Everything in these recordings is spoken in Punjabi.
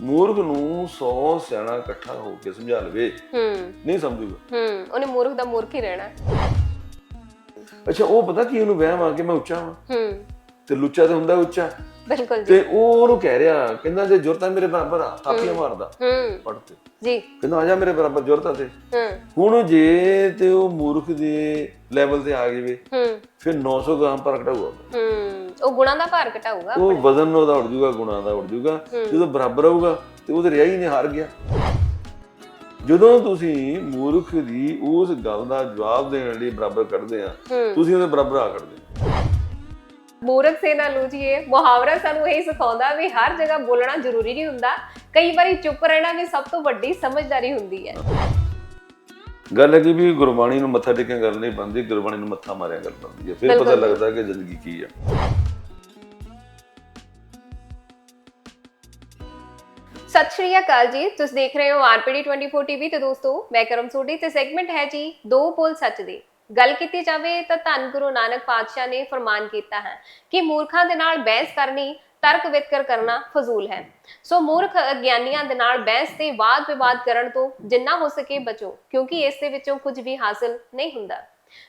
ਮੂਰਖ ਨੂੰ 100 ਸਿਆਣਾ ਇਕੱਠਾ ਹੋ ਕੇ ਸਮਝਾ ਲਵੇ। ਹੂੰ। ਨਹੀਂ ਸਮਝੂਗਾ। ਹੂੰ ਉਹਨੇ ਮੂਰਖ ਦਾ ਮੂਰਖ ਹੀ ਰਹਿਣਾ। ਅੱਛਾ ਉਹ ਪਤਾ ਕੀ ਉਹਨੂੰ ਵਹਿਮ ਆ ਕਿ ਮੈਂ ਉੱਚਾ ਹਾਂ ਹੂੰ। ਤੇ ਲੁੱਚਾ ਤੇ ਹੁੰਦਾ ਉੱਚਾ। ਬਿਲਕੁਲ ਜੀ। ਤੇ ਉਹ ਉਹਨੂੰ ਕਹਿ ਰਿਹਾ ਕਹਿੰਦਾ ਜੇ ਜ਼ਰੂਰਤ ਹੈ ਮੇਰੇ ਬਰਾਬਰ ਆ ਥਾਪੀਆਂ ਮਾਰਦਾ। ਹੂੰ। ਪੜ ਤੇ। ਜੀ। ਕਹਿੰਦਾ ਆ ਜਾ ਮੇਰੇ ਬਰਾਬਰ ਜ਼ਰੂਰਤ ਆ ਤੇ। ਹੂੰ। ਹੁਣ ਜੇ ਤੇ ਉਹ ਮੂਰਖ ਦੇ ਲੈਵਲ ਤੇ ਆ ਜਾਵੇ ਹੂੰ। ਫਿਰ 900 ਗ੍ਰਾਮ ਪਰ ਘਟਾਊਗਾ। ਹੂੰ। ਉਹ ਗੁਣਾਂ ਦਾ ਭਾਰ ਘਟਾਊਗਾ ਉਹ ਵਜ਼ਨ ਉਹਦਾ ਉੜ ਜਾਊਗਾ ਗੁਣਾ ਦਾ ਉੜ ਜਾਊਗਾ ਜਦੋਂ ਬਰਾਬਰ ਆਊਗਾ ਤੇ ਉਹਦੇ ਰਿਹਾ ਹੀ ਨਹੀਂ ਹਾਰ ਗਿਆ। ਜਦੋਂ ਤੁਸੀਂ ਮੂਰਖ ਦੀ ਉਸ ਗੱਲ ਦਾ ਜਵਾਬ ਦੇਣ ਲਈ ਬਰਾਬਰ ਕੱਢਦੇ ਆ ਹੂੰ। ਤੁਸੀਂ ਉਹਦੇ ਬਰਾਬਰ ਆ ਕੱਢਦੇ। ਮੂਰਖ ਸੇ ਨਾ ਲੂਜੀਏ ਮੁਹਾਵਰਾ ਸਾਨੂੰ ਇਹ ਸਿਖਾਉਂਦਾ ਵੀ ਹਰ ਜਗ੍ਹਾ ਬੋਲਣਾ ਜ਼ਰੂਰੀ ਨਹੀਂ ਹੁੰਦਾ। ਕਈ ਵਾਰੀ ਚੁੱਪ ਰਹਿਣਾ ਵੀ ਸਭ ਤੋਂ ਵੱਡੀ ਸਮਝਦਾਰੀ ਹੁੰਦੀ ਹੈ। ਗੱਲ ਹੈ ਕਿ ਵੀ ਗੁਰਬਾਣੀ ਨੂੰ ਮੱਥਾ ਟੇਕਣ ਗੱਲ ਨਹੀਂ ਬਣਦੀ ਗੁਰਬਾਣੀ ਨੂੰ ਮੱਥਾ ਮਾਰਿਆ ਗੱਲ ਬਣਦੀ ਹੈ। ਫਿਰ ਪਤਾ। ਲੱਗਦਾ ਕਿ ਜ਼ਿੰਦਗੀ ਕੀ ਆ। ਸਤਿ ਸ਼੍ਰੀ ਅਕਾਲ ਜੀ। ਤੁਸੀਂ ਦੇਖ ਰਹੇ ਹੋ ਆਰਪੀਡੀ 24 ਟੀਵੀ ਤੇ ਦੋਸਤੋ, ਮੈਂ ਕਰਮ ਸੋਢੀ ਤੇ ਸੈਗਮੈਂਟ ਹੈ ਜੀ ਦੋ ਬੋਲ ਸੱਚ ਦੇ। ਗੱਲ ਕੀਤੀ ਜਾਵੇ ਤਾਂ ਧੰਨ ਗੁਰੂ ਨਾਨਕ ਪਾਤਸ਼ਾਹ ਨੇ ਫਰਮਾਨ ਕੀਤਾ ਹੈ ਕਿ ਮੂਰਖਾਂ ਦੇ ਨਾਲ ਬਹਿਸ ਕਰਨੀ, ਤਰਕ ਵਿਤਕਰ ਕਰਨਾ ਫਜ਼ੂਲ ਹੈ। ਸੋ ਮੂਰਖ ਅਗਿਆਨੀਆਂ ਦੇ ਨਾਲ ਬਹਿਸ ਤੇ ਵਾਦ ਵਿਵਾਦ ਕਰਨ ਤੋਂ ਜਿੰਨਾ ਹੋ ਸਕੇ ਬਚੋ, ਕਿਉਂਕਿ ਇਸ ਦੇ ਵਿੱਚੋਂ ਕੁਝ ਵੀ ਹਾਸਲ ਨਹੀਂ ਹੁੰਦਾ।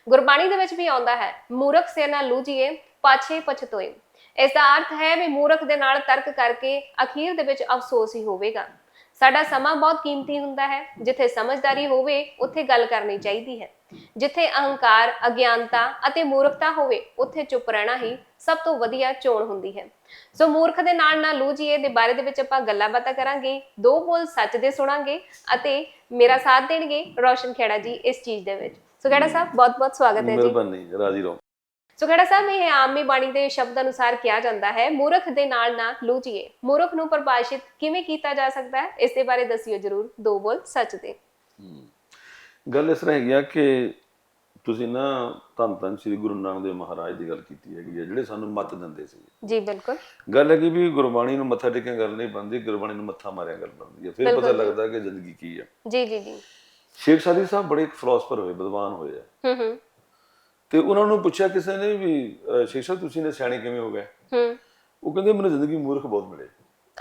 ਗੁਰਬਾਣੀ ਦੇ ਵਿੱਚ ਵੀ ਆਉਂਦਾ ਹੈ, ਮੂਰਖ ਸੇ ਨਾ ਲੂਜੀਏ, ਪਾਛੇ ਪਛਤੋਏ। ਇਸ ਦਾ ਅਰਥ ਹੈ ਵੀ ਮੂਰਖ ਦੇ ਨਾਲ ਤਰਕ ਕਰਕੇ ਅਖੀਰ ਦੇ ਵਿੱਚ ਅਫਸੋਸ ਹੀ ਹੋਵੇਗਾ। ਸਾਡਾ ਸਮਾਂ ਬਹੁਤ ਕੀਮਤੀ ਹੁੰਦਾ ਹੈ। ਜਿੱਥੇ ਸਮਝਦਾਰੀ ਹੋਵੇ, ਉੱਥੇ ਗੱਲ ਕਰਨੀ ਚਾਹੀਦੀ ਹੈ। ਜਿੱਥੇ ਅਹੰਕਾਰ, ਅਗਿਆਨਤਾ ਅਤੇ ਮੂਰਖਤਾ ਹੋਵੇ, ਉੱਥੇ ਚੁੱਪ ਰਹਿਣਾ ਹੀ ਸਭ ਤੋਂ ਵਧੀਆ ਚੋਣ ਹੁੰਦੀ ਹੈ। ਸੋ ਮੂਰਖ ਦੇ ਨਾਲ ਨਾ ਲੂਜੀਏ ਦੇ ਬਾਰੇ ਦੇ ਵਿੱਚ ਆਪਾਂ ਗੱਲਾਂ ਬਾਤਾਂ ਕਰਾਂਗੇ, ਦੋ ਬੋਲ ਸੱਚ ਦੇ ਸੁਣਾਂਗੇ ਅਤੇ ਮੇਰਾ ਸਾਥ ਦੇਣਗੇ ਰੋਸ਼ਨ ਖੇੜਾ ਜੀ ਇਸ ਚੀਜ਼ ਦੇ ਵਿੱਚ। ਸੋ ਖੇੜਾ ਸਾਹਿਬ ਬਹੁਤ ਬਹੁਤ ਸਵਾਗਤ ਹੈ ਜੀ। ਮਿਹਰਬਾਨੀ, ਰਾਜੀ ਰਹੋ। ਸੋ ਖੜਾ ਸਾਹਿਬ ਇਹ ਆਮੀ ਬਾਣੀ ਦੇ ਸ਼ਬਦ ਅਨੁਸਾਰ ਕਿਹਾ ਜਾਂਦਾ ਹੈ ਮੂਰਖ ਦੇ ਨਾਲ ਨਾ ਲੂਜੀਏ ਮੂਰਖ ਨੂੰ ਪਰਿਭਾਸ਼ਿਤ ਕਿਵੇਂ ਕੀਤਾ ਜਾ ਸਕਦਾ ਹੈ? ਇਸ ਦੇ ਬਾਰੇ ਦੱਸਿਓ ਜਰੂਰ। ਦੋ ਬੋਲ ਸੱਚ ਦੇ। ਗੱਲ ਇਸ ਤਰ੍ਹਾਂ ਹੈਗੀ ਆ ਕਿ ਤੁਸੀਂ ਨਾ ਧੰਨ ਧੰਨ ਸ੍ਰੀ ਗੁਰੂ ਨਾਨਕ ਦੇਵ ਮਹਾਰਾਜ ਦੀ ਗੱਲ ਕੀਤੀ ਹੈਗੀ ਆ ਜਿਹੜੇ ਸਾਨੂੰ ਮੱਤ ਦਿੰਦੇ ਸੀ। ਜੀ ਬਿਲਕੁਲ। ਗੱਲ ਹੈ ਕਿ ਵੀ ਗੁਰਬਾਣੀ ਨੂੰ ਮੱਥਾ ਟੇਕਣ ਗੱਲ ਨਹੀਂ ਬਣਦੀ ਗੁਰਬਾਣੀ ਨੂੰ ਮੱਥਾ ਮਾਰਿਆ ਗੱਲ ਬਣਦੀ ਹੈ ਫਿਰ ਪਤਾ। ਲੱਗਦਾ ਕਿ ਜ਼ਿੰਦਗੀ ਕੀ ਆ। ਜੀ ਜੀ ਜੀ। ਸ਼ੇਖ ਸਾਦੀ ਸਾਹਿਬ ਬੜੇ ਇੱਕ ਫਿਲਾਸਫਰ ਹੋਏ ਵਿਦਵਾਨ ਹੋਏ ਆ। ਹੂੰ ਹੂੰ। ਤੇ ਉਹਨਾਂ ਨੂੰ ਪੁੱਛਿਆ ਕਿਸੇ ਨੇ ਵੀ ਸਾਹਿਬ ਤੁਸੀਂ ਨੇ ਸਿਆਣੇ ਕਿਵੇਂ ਹੋ ਗਏ? ਹੂੰ। ਉਹ ਕਹਿੰਦੇ ਮੈਨੂੰ ਜ਼ਿੰਦਗੀ ਮੂਰਖ ਬਹੁਤ ਮਿਲੇ।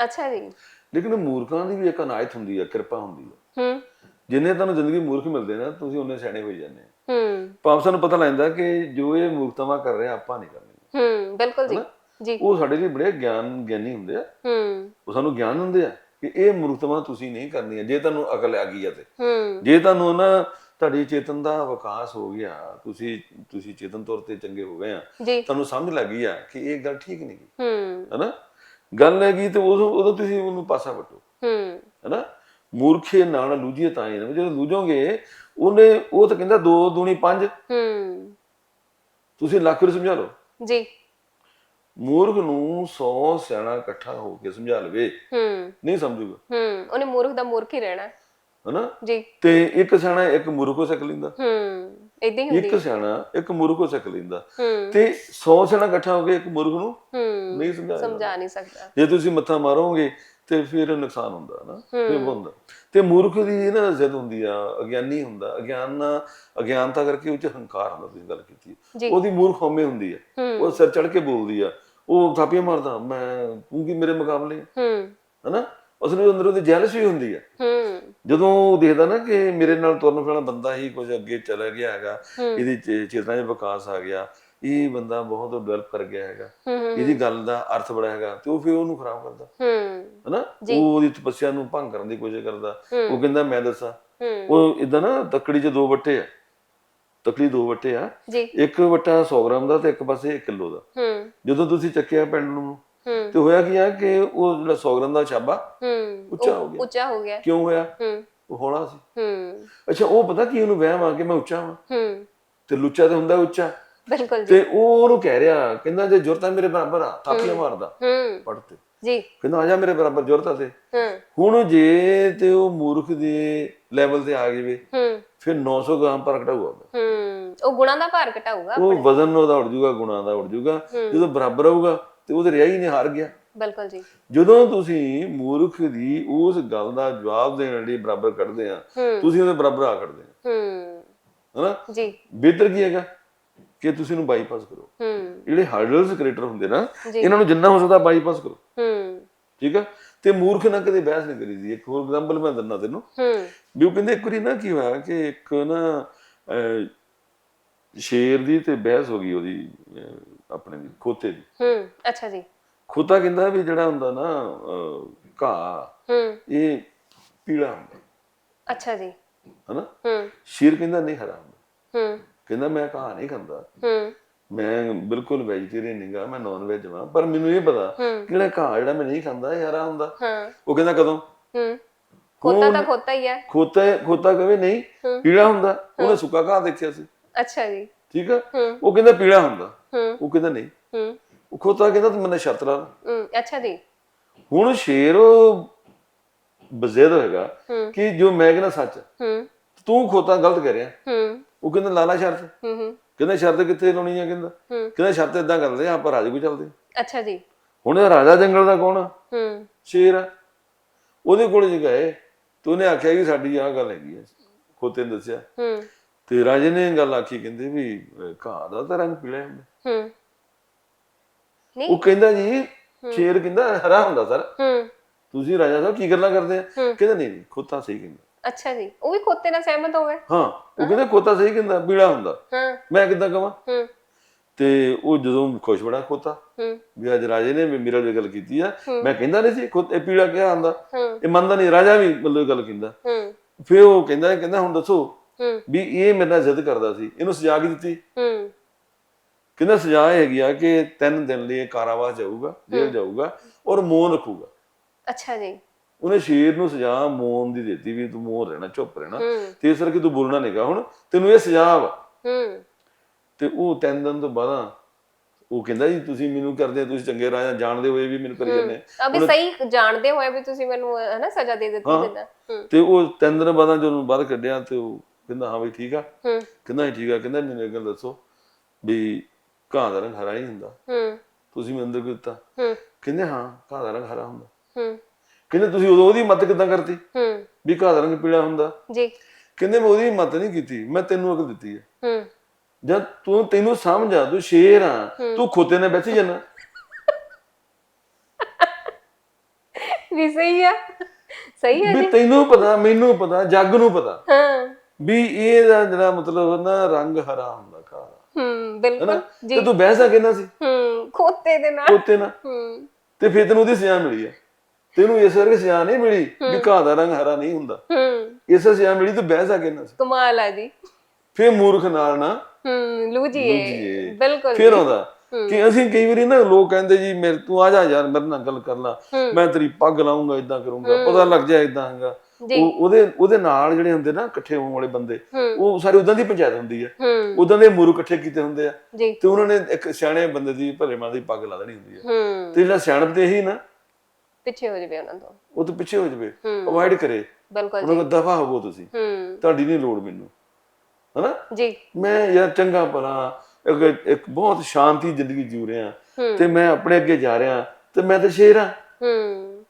ਅੱਛਾ ਜੀ। ਲੇਕਿਨ ਮੂਰਖਾਂ ਦੀ ਵੀ ਇੱਕ ਅਨਾਇਤ ਹੁੰਦੀ ਹੈ ਕਿਰਪਾ ਹੁੰਦੀ ਹੈ ਹੂੰ। ਜਿੰਨੇ ਤੁਹਾਨੂੰ ਜ਼ਿੰਦਗੀ ਮੂਰਖ ਮਿਲਦੇ ਨਾ ਤੁਸੀਂ ਉਹਨੇ ਸਿਆਣੇ ਹੋਈ ਜਾਂਦੇ ਹੂੰ। ਭਾਵੇਂ ਸਾਨੂੰ ਪਤਾ ਲੈਂਦਾ ਕਿ ਜੋ ਇਹ ਮੂਰਖਤਾਵਾਂ ਕਰ ਰਹੇ ਆਪਾਂ ਨਹੀਂ ਕਰਨੀ ਹੂੰ ਬਿਲਕੁਲ ਜੀ? ਜੀ। ਉਹ ਸਾਡੇ ਲਈ ਬੜੇ ਗਿਆਨ ਗਿਆਨੀ ਹੁੰਦੇ ਆ। ਹੂੰ। ਉਹ ਸਾਨੂੰ ਗਿਆਨ ਦਿੰਦੇ ਆ ਕਿ ਇਹ ਮੂਰਖਤਾਵਾਂ ਤੁਸੀਂ ਨਹੀਂ ਕਰਨੀਆਂ ਜੇ ਤੁਹਾਨੂੰ ਅਕਲ ਆ ਗਈ ਆ ਤੇ। ਹੂੰ। ਜੇ ਤੁਹਾਨੂੰ ਨਾ ਤੁਹਾਡੀ ਚੇਤਨ ਦਾ ਵਿਕਾਸ ਹੋ ਗਿਆ। ਤੁਸੀਂ ਤੁਸੀਂ ਚੇਤਨ ਤੌਰ ਤੇ ਚੰਗੇ ਹੋ ਗਏ ਆ। ਤੁਹਾਨੂੰ ਸਮਝ ਲੱਗ ਗਈ ਆ ਕਿ ਇਹ ਗੱਲ ਠੀਕ ਨਹੀਂ। ਹੂੰ। ਹੈਨਾ? ਗੱਲ ਹੈਗੀ ਤੇ ਉਦੋਂ ਉਦੋਂ ਤੁਸੀਂ ਉਹਨੂੰ ਪਾਸਾ ਵਟੋ। ਹੂੰ। ਹੈਨਾ? ਮੂਰਖੇ ਨਾਲ ਲੂਝੀਏ ਤਾਂ ਹੀ ਨਾ। ਜਦੋਂ ਲੂਝੋਗੇ ਉਹਨੇ ਉਹ ਤਾਂ ਕਹਿੰਦਾ 2 ਦੂਣੀ 5 ਹੂੰ। ਤੁਸੀਂ ਲੱਖ ਨੂੰ ਸਮਝਾ ਲਓ। ਜੀ। ਮੂਰਖ ਨੂੰ 100 ਸਿਆਣਾ ਇਕੱਠਾ ਹੋ ਕੇ ਸਮਝਾ ਲਵੇ। ਹੂੰ। ਨਹੀਂ ਸਮਝੂਗਾ। ਹੂੰ। ਉਹਨੇ ਮੂਰਖ ਦਾ ਮੂਰਖ ਹੀ ਰਹਿਣਾ। ਹੈਨਾ? ਜੀ। ਤੇ ਇੱਕ ਸਿਆਣਾ ਇੱਕ ਮੂਰਖ ਹੋ ਸਿੱਖ ਲੈਂਦਾ। ਹੂੰ ਇਦਾਂ ਹੀ ਹੁੰਦੀ ਇੱਕ ਸਿਆਣਾ ਇੱਕ ਮੂਰਖ ਹੋ ਸਿੱਖ ਲੈਂਦਾ। ਤੇ 100 ਸਿਆਣਾ ਇਕੱਠਾ ਹੋ ਕੇ ਇੱਕ ਮੂਰਖ ਨੂੰ ਹੂੰ ਨਹੀਂ ਸਮਝਾ। ਸਮਝਾ ਨਹੀਂ ਸਕਦਾ। ਜੇ ਤੁਸੀਂ ਮੱਥਾ ਮਾਰੋਗੇ ਤੇ ਫਿਰ ਨੁਕਸਾਨ ਹੁੰਦਾ ਨਾ ਫਿਰ ਹੁੰਦਾ। ਤੇ ਮੂਰਖ ਦੀ ਨਾ ਜ਼ਿੱਦ ਹੁੰਦੀ ਆ ਅਗਿਆਨੀ ਹੁੰਦਾ। ਅਗਿਆਨ ਅਗਿਆਨਤਾ ਕਰਕੇ ਉਹ ਚ ਹੰਕਾਰ ਹੁੰਦਾ ਤੁਸੀਂ ਗੱਲ ਕੀਤੀ ਉਹਦੀ ਮੂਰਖ ਹਉਮੈ ਹੁੰਦੀ ਹੂੰ। ਉਹ ਸਿਰ ਚੜ ਕੇ ਬੋਲਦੀ ਆ। ਉਹ ਥਾਪੀਆਂ ਮਾਰਦਾ ਮੈਂ ਤੂੰ ਕੀ ਮੇਰੇ ਮੁਕਾਬਲੇ। ਹੂੰ। ਹਨਾ? ਉਸ ਨੂੰ ਅੰਦਰੋਂ ਦੀ ਜੈਲਸ ਵੀ ਹੁੰਦੀ ਆ ਹੂੰ। ਜਦੋਂ ਉਹ ਦੇਖਦਾ ਨਾ ਕਿ ਮੇਰੇ ਨਾਲ ਤੁਰਨ ਫਿਰਨਾ ਬੰਦਾ ਹੀ ਕੁਝ ਅੱਗੇ ਚਲਾ ਗਿਆ ਹੈਗਾ ਹੂੰ। ਇਹਦੀ ਚੇਤਨਾ 'ਚ ਵਿਕਾਸ ਆ ਗਿਆ ਇਹ ਬੰਦਾ ਬਹੁਤ ਡਿਵੈਲਪ ਕਰ ਗਿਆ ਹੈਗਾ। ਹੂੰ ਇਹਦੀ ਗੱਲ ਦਾ ਅਰਥ ਬੜਾ ਹੈਗਾ ਤੇ ਉਹ ਫਿਰ ਉਹਨੂੰ ਖਰਾਬ ਕਰਦਾ। ਹੂੰ। ਹਨਾ। ਉਹ ਉਹਦੀ ਤਪੱਸਿਆ ਨੂੰ ਭੰਗ ਕਰਨ ਦੀ ਕੋਸ਼ਿਸ਼ ਕਰਦਾ। ਹੂੰ। ਉਹ ਕਹਿੰਦਾ ਮੈਂ ਦੱਸਾਂ। ਹੂੰ। ਉਹ ਇਦਾਂ ਨਾ ਤਕੜੀ 'ਚ ਦੋ ਵੱਟੇ ਆ। ਤਕੜੀ ਦੋ ਵੱਟੇ ਆ। ਇੱਕ ਵੱਟਾ 100 ਗ੍ਰਾਮ ਦਾ ਤੇ ਇੱਕ ਪਾਸੇ 1 ਕਿਲੋ ਦਾ। ਹੂੰ। ਜਦੋਂ ਤੁਸੀਂ ਚੱਕਿਆ ਪਿੰਡ ਨੂੰ ਹੂੰ ਤੇ ਹੋਇਆ ਕੀ ਆ ਕਿ ਉਹ ਜਿਹੜਾ 100 ਗ੍ਰਾਮ ਦਾ ਛਾਬਾ ਹੂੰ ਉੱਚਾ ਹੋ ਗਿਆ। ਉੱਚਾ ਹੋ ਗਿਆ। ਕਿਉਂ ਹੋਇਆ? ਹੂੰ। ਉਹ ਹੋਣਾ ਸੀ। ਹੂੰ। ਅੱਛਾ ਉਹ ਪਤਾ ਕੀ ਉਹਨੂੰ ਵਹਿਮ ਆ ਕਿ ਮੈਂ ਉੱਚਾ ਹਾਂ ਹੂੰ। ਤੇ ਲੁੱਚਾ ਤੇ ਹੁੰਦਾ ਉੱਚਾ। ਬਿਲਕੁਲ ਜੀ। ਤੇ ਉਹ ਉਹਨੂੰ ਕਹਿ ਰਿਹਾ ਕਹਿੰਦਾ ਜੇ ਜ਼ਰੂਰਤ ਹੈ ਮੇਰੇ ਬਰਾਬਰ ਆ ਥਾਪੀਆਂ ਮਾਰਦਾ। ਹੂੰ। ਪੜ ਤੇ। ਜੀ। ਕਹਿੰਦਾ ਆ ਜਾ ਮੇਰੇ ਬਰਾਬਰ ਜ਼ਰੂਰਤ ਆ ਤੇ। ਹੂੰ। ਹੁਣ ਜੇ ਤੇ ਉਹ ਮੂਰਖ ਦੇ ਲੈਵਲ ਤੇ ਆ ਜਾਵੇ ਹੂੰ। ਫਿਰ 900 ਗ੍ਰਾਮ ਪਰ ਘਟਾਊਗਾ ਹੂੰ। ਉਹ ਗੁਣਾਂ ਦਾ ਭਾਰ ਘਟਾਊਗਾ ਉਹ ਵਜ਼ਨ ਉਹਦਾ ਉੜ ਜਾਊਗਾ ਗੁਣਾ ਦਾ ਉੜ ਜਾਊਗਾ ਜਦੋਂ ਬਰਾਬਰ ਆਊਗਾ ਤੇ ਉਹਦੇ ਰਿਹਾ ਹੀ ਨਹੀਂ ਹਾਰ ਗਿਆ। ਬਿਲਕੁਲ ਜੀ। ਜਦੋਂ ਤੁਸੀਂ ਮੂਰਖ ਦੀ ਉਸ ਗੱਲ ਦਾ ਜਵਾਬ ਦੇਣ ਲਈ ਬਰਾਬਰ ਕੱਢਦੇ ਆ ਹੂੰ। ਤੁਸੀਂ ਉਹਦੇ ਬਰਾਬਰ ਆ ਕੱਢਦੇ ਆ। ਹੂੰ। ਹਨਾ? ਜੀ। ਬਿਹਤਰ ਕੀ ਹੈਗਾ? ਕਿ ਤੁਸੀਂ ਇਹਨੂੰ ਬਾਈਪਾਸ ਕਰੋ। ਹੂੰ। ਜਿਹੜੇ ਹਰਡਲਸ ਕ੍ਰੀਏਟਰ ਹੁੰਦੇ ਨਾ। ਇਹਨਾਂ ਨੂੰ ਜਿੰਨਾ ਹੋ ਸਕਦਾ ਬਾਈਪਾਸ ਕਰੋ। ਹੂੰ। ਠੀਕ ਆ? ਤੇ ਮੂਰਖ ਨਾਲ ਕਦੇ ਬਹਿਸ ਨਹੀਂ ਕਰੀਦੀ। ਇੱਕ ਹੋਰ ਐਗਜ਼ਾਮਪਲ ਮੈਂ ਦਿੰਦਾ ਤੈਨੂੰ। ਹੂੰ। ਵੀ ਉਹ ਕਹਿੰਦੇ ਇੱਕ ਵਾਰੀ ਨਾ ਕੀ ਹੋਇਆ ਕਿ ਇੱਕ ਨਾ ਸ਼ੇਰ ਦੀ ਤੇ ਬਹਿਸ ਹੋ ਗਈ ਉਹਦੀ ਅਹ, ਆਪਣੇ ਦੀ ਖੋਤੇ ਦੀ। ਹੂੰ ਅੱਛਾ ਜੀ। ਖੋਤਾ ਕਹਿੰਦਾ ਵੀ ਜਿਹੜਾ ਹੁੰਦਾ ਨਾ ਅਹ, ਘਾਹ ਹੂੰ। ਇਹ ਪੀਲਾ ਹੁੰਦਾ। ਅੱਛਾ ਜੀ। ਹਨਾ? ਹੂੰ। ਸ਼ੇਰ ਕਹਿੰਦਾ ਨਹੀਂ ਹਰਾ ਹੁੰਦਾ। ਹੂੰ। ਕਹਿੰਦਾ ਮੈਂ ਘਾਹ ਨਹੀਂ ਖਾਂਦਾ। ਹੂੰ। ਮੈਂ ਬਿਲਕੁਲ ਵੈਜੀਟੇਰੀਅਨ ਨਹੀਂਗਾ ਮੈਂ ਨਾਨ ਵੈਜ ਹਾਂ ਪਰ ਮੈਨੂੰ ਇਹ ਪਤਾ ਹੂੰ। ਕਿ ਜਿਹੜਾ ਘਾਹ ਜਿਹੜਾ ਮੈਂ ਨਹੀਂ ਖਾਂਦਾ ਇਹ ਹਰਾ ਹੁੰਦਾ। ਹਾਂ। ਉਹ ਕਹਿੰਦਾ ਕਦੋਂ? ਹੂੰ। ਖੋਤਾ ਤਾਂ ਖੋਤਾ ਹੀ ਹੈ। ਖੋਤਾ ਖੋਤਾ ਕਵੇ ਨਹੀਂ। ਪੀਲਾ ਹੁੰਦਾ। ਉਹਨੇ ਸੁੱਕਾ ਘਾਹ ਦੇਖਿਆ ਸੀ। ਅੱਛਾ ਜੀ। ਠੀਕ ਆ? ਹੂੰ। ਉਹ ਕਹਿੰਦਾ ਪੀਲਾ ਹੁੰਦਾ। ਉਹ ਕਹਿੰਦਾ ਨਹੀਂ। ਹੂੰ। ਉਹ ਖੋਤਾ ਕਹਿੰਦਾ ਤੂੰ ਮੈਨੂੰ ਸ਼ਰਤ ਲਾ ਹੂੰ ਅੱਛਾ ਜੀ। ਹੁਣ ਸ਼ੇਰ ਬਜ਼ਿੱਦ ਹੋਏਗਾ ਹੂੰ। ਕਿ ਜੋ ਮੈਂ ਕਹਿੰਦਾ ਸੱਚ। ਹੈ। ਤੂੰ ਖੋਤਾ ਗਲਤ ਕਹਿ ਰਿਹਾ। ਹੂੰ। ਉਹ ਕਹਿੰਦਾ ਲਾਲਾ ਸ਼ਰਤ ਹੂੰ ਹੂੰ। ਕਹਿੰਦਾ ਸ਼ਰਤ ਕਿੱਥੇ ਲਾਉਣੀ ਹੈ ਕਹਿੰਦਾ। ਕਹਿੰਦਾ ਸ਼ਰਤ ਇਦਾਂ ਕਰਦੇ ਆ ਆਪਾਂ ਰਾਜੇ ਕੋ ਚੱਲਦੇ। ਅੱਛਾ ਜੀ। ਹੁਣ ਇਹ ਰਾਜਾ ਜੰਗਲ ਦਾ ਕੌਣ ਆ? ਹੂੰ। ਸ਼ੇਰ ਆ। ਉਹਦੇ ਕੋਲ ਜੇ ਗਏ ਤੇ ਉਹਨੇ ਆਖਿਆ ਕਿ ਸਾਡੀ ਆਹ ਗੱਲ ਹੈਗੀ ਹੈ ਖੋਤੇ ਨੇ ਦੱਸਿਆ। ਹੂੰ। ਤੇ ਰਾਜੇ ਨੇ ਗੱਲ ਆਖੀ ਕਹਿੰਦੇ ਵੀ ਘਾਹ ਦਾ ਤਾਂ ਰੰਗ ਪੀਲਾ ਹੁੰਦਾ ਹੂੰ। ਨਹੀਂ। ਉਹ ਕਹਿੰਦਾ ਜੀ ਸ਼ੇਰ ਕਹਿੰਦਾ ਹਰਾ ਹੁੰਦਾ ਸਰ। ਹੂੰ। ਤੁਸੀਂ ਰਾਜਾ ਸਾਹਿਬ ਕੀ ਗੱਲਾਂ ਕਰਦੇ ਆ। ਕਹਿੰਦਾ ਨਹੀਂ ਨਹੀਂ ਖੋਤਾ ਸਹੀ ਕਹਿੰਦਾ। ਅੱਛਾ ਜੀ ਉਹ ਵੀ ਖੋਤੇ ਨਾਲ ਸਹਿਮਤ ਹੋ ਗਏ ਹਾਂ ਉਹ ਕਹਿੰਦਾ ਖੋਤਾ ਸਹੀ ਕਹਿੰਦਾ ਪੀਲਾ ਹੁੰਦਾ। ਹਾਂ। ਮੈਂ ਕਿੱਦਾਂ ਕਵਾਂ? ਹੂੰ। ਤੇ ਉਹ ਜਦੋਂ ਖੁਸ਼ ਬੜਾ ਖੋਤਾ। ਹੂੰ। ਵੀ ਅੱਜ ਰਾਜੇ ਨੇ ਮੇਰੇ ਨਾਲ ਗੱਲ ਕੀਤੀ ਆ। ਮੈਂ ਕਹਿੰਦਾ ਨਹੀਂ ਸੀ ਖੋਤੇ ਪੀਲਾ ਕਿਹਾ ਆਂਦਾ ਹੂੰ। ਇਹ ਮੰਨਦਾ ਨਹੀਂ ਰਾਜਾ ਵੀ ਮਤਲਬ ਗੱਲ ਕਹਿੰਦਾ। ਹੂੰ। ਫਿਰ ਉਹ ਕਹਿੰਦਾ ਕਹਿੰਦਾ ਹੁਣ ਦੱਸੋ ਵੀ ਇਹ ਮੇਰੇ ਨਾਲ ਜ਼ਿੱਦ ਕਰਦਾ ਸੀ। ਇਹਨੂੰ ਸਜ਼ਾ ਕੀ ਦਿੱਤੀ? ਹੂੰ। ਕਹਿੰਦਾ ਸਜ਼ਾ ਹੈਗੀ ਆ ਕਿ ਤਿੰਨ ਦਿਨ ਲਈ ਇਹ ਕਾਰਾਵਾਸ ਜਾਊਗਾ ਜੇਲ੍ਹ ਜਾਊਗਾ ਔਰ ਮੌਨ ਰੱਖੂਗਾ। ਅੱਛਾ ਜੀ। ਉਹਨੇ ਸ਼ੇਰ ਨੂੰ ਸਜ਼ਾ ਮੌਨ ਦੀ ਦਿੱਤੀ ਵੀ ਤੂੰ ਮੌਨ ਰਹਿਣਾ ਚੁੱਪ ਰਹਿਣਾ। ਤੇ ਇਸ ਕਰਕੇ ਤੂੰ ਬੋਲਣਾ ਨਹੀਂਗਾ ਹੁਣ ਤੈਨੂੰ ਇਹ ਸਜ਼ਾ ਵਾ। ਹੂੰ। ਤੇ ਉਹ ਤਿੰਨ ਦਿਨ ਤੋਂ ਬਾਅਦ ਉਹ ਕਹਿੰਦਾ ਜੀ ਤੁਸੀਂ ਮੈਨੂੰ ਕਰਦੇ ਤੁਸੀਂ ਚੰਗੇ ਰਾਜਾ ਜਾਣਦੇ ਹੋਏ ਵੀ ਮੈਨੂੰ ਕਰੀ ਜਾਂਦੇ ਅਭੀ ਸਹੀ ਜਾਣਦੇ ਹੋਏ ਵੀ ਤੁਸੀਂ ਮੈਨੂੰ ਹੈ ਨਾ ਸਜ਼ਾ ਦੇ ਦਿੱਤੀ। ਜਿੱਦਾਂ ਤੇ ਉਹ ਤਿੰਨ ਦਿਨ ਬਾਅਦ ਜਦੋਂ ਬਾਹਰ ਕੱਢਿਆ ਤੇ ਉਹ ਕਹਿੰਦਾ ਹਾਂ ਬਈ ਠੀਕ ਆ। ਹੂੰ। ਕਹਿੰਦਾ ਜੀ ਠੀਕ ਆ। ਕਹਿੰਦਾ ਮੈਨੂੰ ਇੱਕ ਗੱਲ ਦੱਸੋ ਵੀ ਘਾਹ ਦਾ ਰੰਗ ਹਰਾ ਨਹੀਂ ਹੁੰਦਾ? ਹੂੰ। ਤੁਸੀਂ ਮੈਨੂੰ ਅੰਦਰ ਕਿਉਂ ਦਿੱਤਾ? ਹੂੰ। ਕਹਿੰਦੇ ਹਾਂ ਘਾਹ ਦਾ ਰੰਗ ਹਰਾ ਹੁੰਦਾ। ਹੂੰ। ਕਹਿੰਦੇ ਤੁਸੀਂ ਉਦੋਂ ਉਹਦੀ ਮਤ ਕਿੱਦਾਂ ਕਰਤੀ ਹੂੰ। ਵੀ ਘਾਹ ਦਾ ਰੰਗ ਪੀਲਾ ਹੁੰਦਾ? ਜੀ। ਕਹਿੰਦੇ ਮੈਂ ਉਹਦੀ ਮਤ ਨਹੀਂ ਕੀਤੀ ਮੈਂ ਤੈਨੂੰ ਅਕਲ ਦਿੱਤੀ ਹੈ ਹੂੰ। ਜਦ ਤੂੰ ਤੈਨੂੰ ਸਮਝ ਆ ਤੂੰ ਸ਼ੇਰ ਆ ਤੂੰ ਖੋਤੇ ਨੇ ਬੈਠੀ ਜਾਣਾ ਵੀ ਸਹੀ ਆ। ਸਹੀ ਹੈ ਵੀ ਜੀ। ਤੈਨੂੰ ਪਤਾ ਮੈਨੂੰ ਪਤਾ ਜੱਗ ਨੂੰ ਪਤਾ। ਹਾਂ। ਵੀ ਇਹਦਾ ਜਿਹੜਾ ਮਤਲਬ ਨਾ ਰੰਗ ਹਰਾ ਹੁੰਦਾ ਦਾ ਹੂੰ ਬਿਲਕੁਲ ਜੀ। ਤੇ ਤੂੰ ਬਹਿਸਾ ਕਿੰਨਾ ਸੀ? ਹੂੰ ਖੋਤੇ ਦੇ ਨਾਲ। ਖੋਤੇ ਨਾਲ। ਹੂੰ। ਤੇ ਫਿਰ ਤੈਨੂੰ ਉਹਦੀ ਸਜ਼ਾ ਮਿਲੀ ਆ। ਤੈਨੂੰ ਇਸ ਕਰਕੇ ਸਜ਼ਾ ਨਹੀਂ ਮਿਲੀ ਵੀ ਘਾਹ ਦਾ ਰੰਗ ਹਰਾ ਨਹੀਂ ਹੁੰਦਾ। ਹੂੰ। ਇਸ ਸਜ਼ਾ ਮਿਲੀ ਤੂੰ ਬਹਿਸਾ ਕਿੰਨਾ ਸੀ? ਕਮਾਲ ਆ ਜੀ। ਫਿਰ ਮੂਰਖ ਨਾਲ ਨਾ ਹੂੰ ਲੂਜੀਏ। ਬਿਲਕੁਲ ਫਿਰ ਆਉਂਦਾ ਕਿ ਅਸੀਂ ਕਈ ਵਾਰੀ ਨਾ ਲੋਕ ਕਹਿੰਦੇ ਜੀ ਮੇਰੇ ਤੂੰ ਆ ਜਾ ਯਾਰ ਮੇਰੇ ਨਾਲ ਗੱਲ ਕਰ ਲਾ। ਮੈਂ ਤੇਰੀ ਪੱਗ ਲਾਉਂਗਾ ਇਦਾਂ ਕਰੂੰਗਾ। ਪਤਾ ਲੱਗ ਜਾ ਇਦਾਂ ਹੈਗਾ। ਉਹ ਉਹਦੇ ਉਹਦੇ ਨਾਲ ਜਿਹੜੇ ਹੁੰਦੇ ਨਾ ਇਕੱਠੇ ਹੋਣ ਵਾਲੇ ਬੰਦੇ ਹੂੰ। ਉਹ ਸਾਰੇ ਉਦਾਂ ਦੀ ਪੰਚਾਇਤ ਹੁੰਦੀ ਹੈ ਹੂੰ। ਉਦਾਂ ਦੇ ਮੂਰੂ ਇਕੱਠੇ ਕੀਤੇ ਹੁੰਦੇ ਆ। ਤੇ ਉਹਨਾਂ ਨੇ ਇੱਕ ਸਿਆਣੇ ਬੰਦੇ ਦੀ ਭਲੇ ਮਾਂ ਦੀ ਪੱਗ ਲਾ ਦੇਣੀ ਹੁੰਦੀ ਹੈ ਹੂੰ। ਤੇ ਜਿਹੜਾ ਸਿਆਣਪ ਤੇ ਇਹੀ ਨਾ ਪਿੱਛੇ ਹੋ ਜਵੇ ਉਹਨਾਂ ਤੋਂ। ਉਹ ਤੋਂ ਪਿੱਛੇ ਹੋ ਜਵੇ। ਹੂੰ। ਅਵੋਇਡ ਕਰੇ। ਬਿਲਕੁਲ ਉਹਨਾਂ ਨੂੰ ਦਫਾ ਹੋਵੋ ਤੁਸੀਂ। ਹੂੰ। ਤੁਹਾਡੀ ਨਹੀਂ ਲੋੜ ਮੈਨੂੰ। ਹਨਾ? ਜੀ। ਮੈਂ ਯਾਰ ਚੰਗਾ ਭਲਾ ਇੱਕ ਇੱਕ ਬਹੁਤ ਸ਼ਾਂਤੀ ਜ਼ਿੰਦਗੀ ਜੂ ਰਿਹਾ। ਹੂੰ। ਤੇ ਮੈਂ ਆਪਣੇ ਅੱਗੇ ਜਾ ਰਿਹਾ। ਤੇ ਮੈਂ ਤਾਂ ਸ਼ੇਰ ਆ। ਹੂੰ।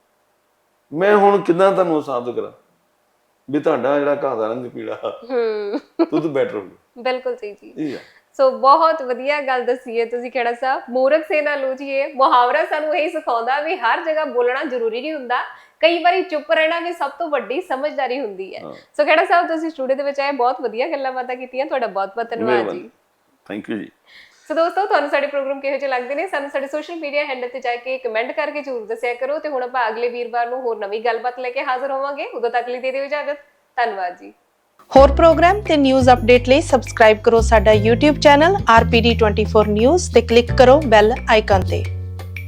ਮੈਂ ਹੁਣ ਕਿੱਦਾਂ ਤੁਹਾਨੂੰ ਸਾਬਤ ਕਰਾਂ? ਵੀ ਤੁਹਾਡਾ ਜਿਹੜਾ ਘਾਹ ਦਾ ਰੰਗ ਪੀਲਾ ਹੂੰ। ਤੂੰ ਤਾਂ ਬੈਟਰ ਹੋ ਬਿਲਕੁਲ ਸਹੀ ਜੀ। ਇਹ ਆ। ਸੋ ਬਹੁਤ ਵਧੀਆ ਗੱਲ ਦੱਸੀ ਹੈ ਤੁਸੀਂ ਖੇੜਾ ਸਾਹਿਬ। ਮੂਰਖ ਸੇ ਨਾ ਲੂਜੀਏ ਮੁਹਾਵਰਾ ਸਾਨੂੰ ਇਹ ਸਿਖਾਉਂਦਾ ਵੀ ਹਰ ਜਗ੍ਹਾ ਬੋਲਣਾ ਜ਼ਰੂਰੀ ਨਹੀਂ ਹੁੰਦਾ। ਕਈ ਵਾਰੀ ਚੁੱਪ ਰਹਿਣਾ ਵੀ ਸਭ ਤੋਂ ਵੱਡੀ ਸਮਝਦਾਰੀ ਹੁੰਦੀ ਹੈ। ਹਾਂ। ਸੋ ਖੇੜਾ ਸਾਹਿਬ ਤੁਸੀਂ ਸਟੂਡੀਓ ਦੇ ਵਿੱਚ ਆਏ ਬਹੁਤ ਵਧੀਆ ਗੱਲਾਂ ਬਾਤਾਂ ਕੀਤੀਆਂ। ਤੁਹਾਡਾ ਬਹੁਤ ਬਹੁਤ ਧੰਨਵਾਦ ਜੀ। ਥੈਂਕ ਯੂ ਜੀ। ਸੋ ਦੋਸਤੋ, ਤੁਹਾਨੂੰ ਸਾਡੇ ਪ੍ਰੋਗਰਾਮ ਕਿਹੋ ਜਿਹੇ ਲੱਗਦੇ ਨੇ? ਸਾਨੂੰ ਸਾਡੇ ਸੋਸ਼ਲ ਮੀਡੀਆ ਹੈਂਡਲ ਤੇ ਜਾ ਕੇ ਕਮੈਂਟ ਕਰਕੇ ਜ਼ਰੂਰ ਦੱਸਿਆ ਕਰੋ ਤੇ ਹੁਣ ਆਪਾਂ ਅਗਲੇ ਵੀਰਵਾਰ ਨੂੰ ਹੋਰ ਨਵੀਂ ਗੱਲਬਾਤ ਲੈ ਕੇ ਹਾਜ਼ਰ ਹੋਵਾਂਗੇ। ਉਦੋਂ ਤੱਕ ਲਈ ਦੇ ਦਿਓ ਇਜਾਜ਼ਤ। ਧੰਨਵਾਦ ਜੀ। ਹੋਰ ਪ੍ਰੋਗਰਾਮ ਤੇ ਨਿਊਜ਼ ਅਪਡੇਟ ਲਈ ਸਬਸਕ੍ਰਾਈਬ ਕਰੋ ਸਾਡਾ YouTube ਚੈਨਲ RPD24 News ਤੇ ਕਲਿੱਕ ਕਰੋ ਬੈਲ ਆਈਕਨ ਤੇ।